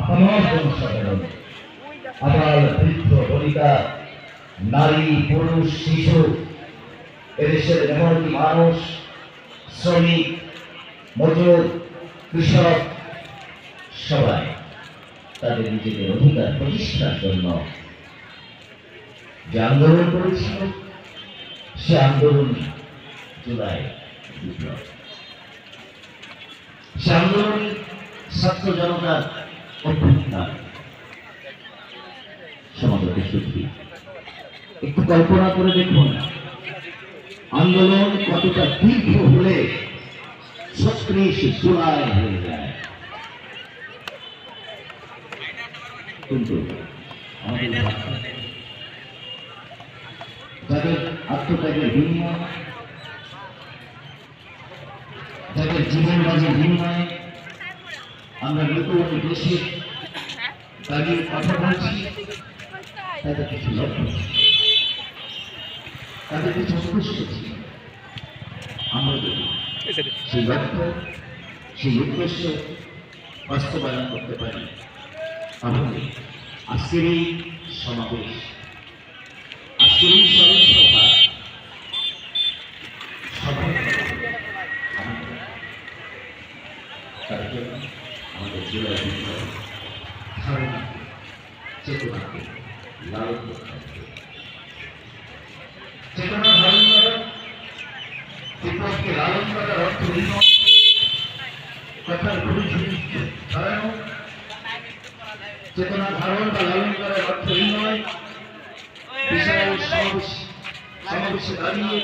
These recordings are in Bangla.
আমার জনসাধারণ আবার বৃদ্ধ বনিতা নারী পুরুষ শিশু এদেশের মেহনতি মানুষ শ্রমিক মজুর কৃষক সবাই তাদের নিজেদের অধিকার প্রতিষ্ঠার জন্য যে আন্দোলন করেছিল সে আন্দোলন জুলাই বিপ্লব। সে আন্দোলন ছাত্র জনতার অভ্যুত্থান সমগ্র দেশব্যাপী একটু কল্পনা করে দেখুন। আন্দোলন কতটা দীর্ঘ হলে ছত্রিশ জুলাই হয়ে যায়। কিন্তু যাদের আত্মত্যাগের বিনিময়, যাদের জীবন বাজের বিনিময়ে আমরা নতুন দেশে দাঁড়িয়ে কথা বলছি। তাদের কিছু লক্ষ্য তাদের কিছু উদ্দেশ্য ছিল যদি সেই লক্ষ্য, সেই উদ্দেশ্য বাস্তবায়ন করতে পারি, তাহলে আজকের এই সমাবেশ, আজকের এই স্মরণসভা সফল হবে। আমাদের তার জন্য আমাদের জেলা বিদ্যালয় ধারণা চেতনাকে লালন করতে হবে চেতনা ধারণ করা বিপ্লবকে লালন করার অর্থ নয় কথার পরিধি ছড়ানো চেতনা ধারণ বা লালন করার অর্থ এই নয় বিশাল সমাবেশ সমাবেশে দাঁড়িয়ে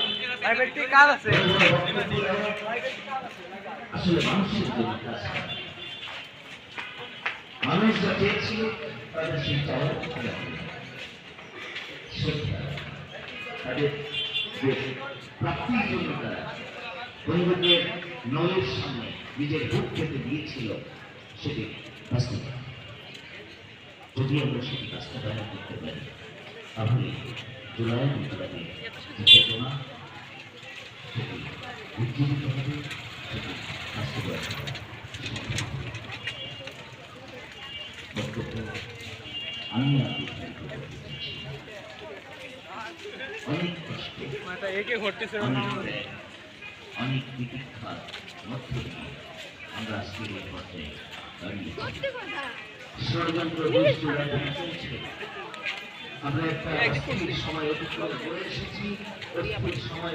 কাজ আছে বড় বড় বক্তব্য দেওয়া আসলে মানুষের জন্য। মানুষ যা চেয়েছিল তাদের সেই। শ্রদ্ধা, তাদের প্রাপ্তির জন্য তারা বন্ধুদের নলের সামনে নিজের বুক পেতে দিয়েছিল সেটি বাস্তবায়ন যদি আমরা সেটি বাস্তবায়ন করতে পারি তাহলে জুলাই বিপ্লবে যে চেতনা সেটি উজ্জীবিত হবে সেটি বাস্তবায়ন হবে। আমি করতে চাইছি। অনেক কষ্টে। একে ঘটতেছে অনেক ত্যাগ, প্রতীক্ষার মধ্য দিয়ে আমরা আজকের এই পর্যায়ে দাঁড়িয়েছি ষড়যন্ত্র দুষ্টুরা ধরে চলছে আমরা একটা অস্থির সময় অতিক্রম করে এসেছি। অস্থির সময়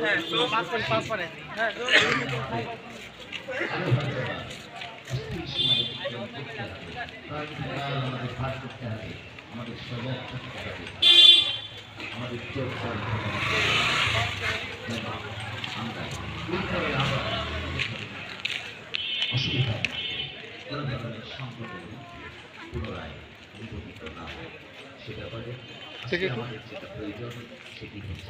আমাদের পার করতে হবে আমাদের সজাগ থাকতে হবে আমাদের চোখ করতে আমরা অসুবিধা কোনো ধরনের না হয় সে আমাদের যেটা প্রয়োজন সেটি হচ্ছে